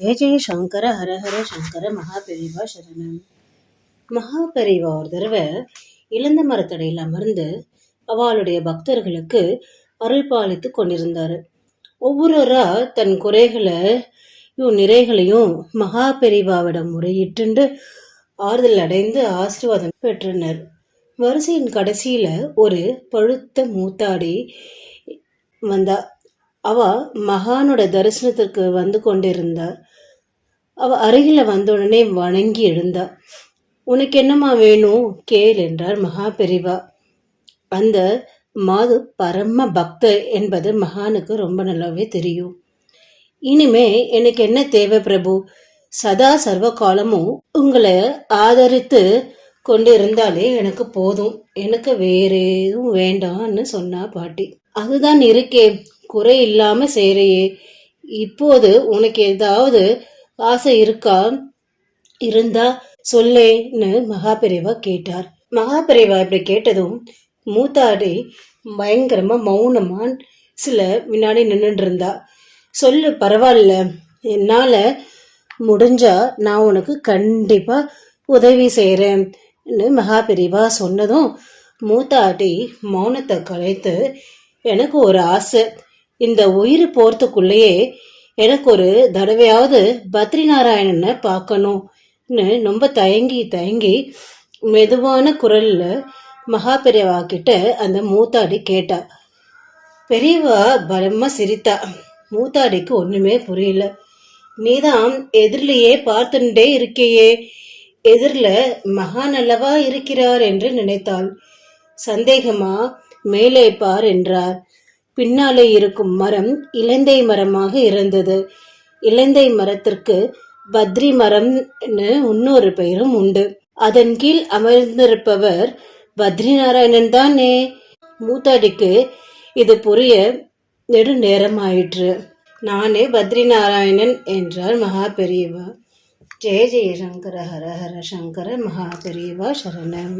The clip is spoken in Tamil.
ஜெய ஜெய சங்கர ஹர ஹர சங்கர மகாபெரிவா சரணம் மகாபெரிவா ஒரு தடவை இழந்த மரத்தடையில் அமர்ந்து அவளுடைய பக்தர்களுக்கு அருள் பாலித்து கொண்டிருந்தார். ஒவ்வொருவரா தன் குறைகளையும் நிறைகளையும் மகாபெரிவாவிடம் முறையிட்டு ஆறுதல் அடைந்து ஆசீர்வாதம் பெற்றனர். வரிசையின் கடைசியில் ஒரு பழுத்த மூத்தாடி வந்தா அவ மகானோட தரிசனத்திற்கு வந்து கொண்டிருந்தா. அவ அருகில வந்தவுடனே வணங்கி எழுந்தா. உனக்கு என்னம்மா வேணும்? கேள் என்றார் மகா பெரிவா. அந்த மாது பரம பக்தர் என்பது மகானுக்கு ரொம்ப நல்லாவே தெரியும். இனிமே எனக்கு என்ன தேவை பிரபு? சதா சர்வ காலமும் உங்களை ஆதரித்து கொண்டு இருந்தாலே எனக்கு போதும். எனக்கு வேற எதுவும் வேண்டாம்னு சொன்னா பாட்டி. அதுதான் இருக்கே. குறை இல்லாம செய்றையே. இப்போது உனக்கு ஏதாவது ஆசை இருக்கா? இருந்தா சொல்லேன்னு மகாபிரிவா கேட்டார். மகாபிரிவா இப்படி கேட்டதும் மூத்தாடி பயங்கரமா மௌனமான் சில வினாடி நின்றுட்டு இருந்தா. சொல்லு பரவாயில்ல. என்னால முடிஞ்சா நான் உனக்கு கண்டிப்பா உதவி செய்கிறேன்னு மகாபிரிவா சொன்னதும் மூத்தாட்டி மௌனத்தை கலைத்து எனக்கு ஒரு ஆசை. இந்த உயிர் போறதுக்குள்ளேயே எனக்கு ஒரு தடவையாவது பத்ரி நாராயணனை பார்க்கணும்னு ரொம்ப தயங்கி தயங்கி மெதுவான குரல்ல மகாபெரியவா கிட்ட அந்த மூத்தாடி கேட்டா. பெரியவா பலமா சிரித்தா. மூத்தாடிக்கு ஒண்ணுமே புரியல. நீதான் எதிரிலேயே பார்த்துட்டே இருக்கையே. எதிரில் மகான் அல்லவா இருக்கிறார் என்று நினைத்தாள். சந்தேகமா மேலே பார் என்றார். பின்னாலே இருக்கும் மரம் இலந்தை மரமாக இருந்தது. இலந்தை மரத்திற்கு பத்ரி மரம்னு இன்னொரு பெயரும் உண்டு. அதன் கீழ் அமர்ந்திருப்பவர் பத்ரி நாராயணன் தானே. மூத்தாடிக்கு இது புரிய நெடு நேரம் ஆயிற்று நானே பத்ரி நாராயணன் என்றார் மகா பெரியவா ஜெய ஜெய சங்கர ஹர ஹர சங்கர மகா பெரியவா சரணம்.